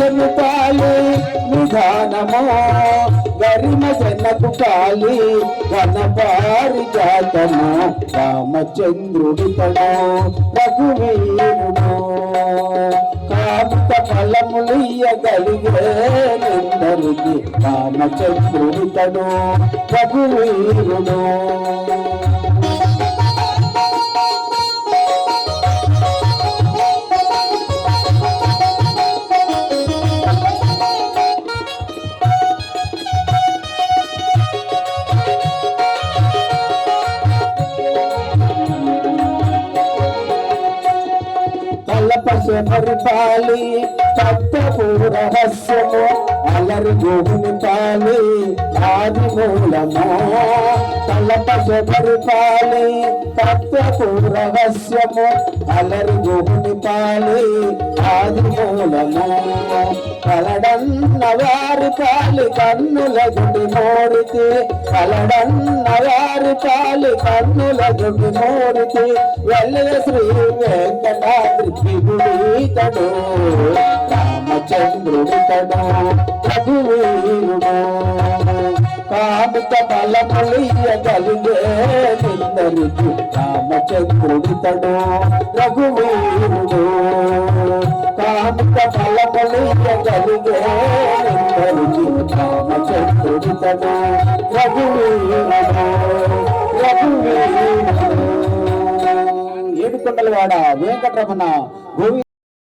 రాజను పాలి నిధానము గరిమ జనకు కాలి వనపారి జాతము రామచంద్రుడితను రఘువీరుడు. కామిత ఫలములియగలిగే నిందరికి రామచంద్రుడితడు రఘువీరుడు. కలపశ పరిపాలి తత్వపు రహస్యము అలరి గోగుని పాలి ఆది మూలము. కలపశ పరిపాలి తత్వపు రహస్యము అలరి గోగుని పాలి కలడన్న వారి పాలి కన్నుల గుడి మోడితే కలడన్న వారి పాలి కన్నుల గుడి మోడితే వెళ్ళ శ్రీ వెంకటాద్రి గుడితడు రామచంద్రుడితడు. రఘువీరుడు కామిత బలములియగలిగే నిందరికి రామచంద్రుడితడు రఘువీరుడు బలములియగలిగే నిందరికి రామచంద్రుడితడు రఘువీరుడు ఏడుకొండలవాడ వెంకటరమణ గోవి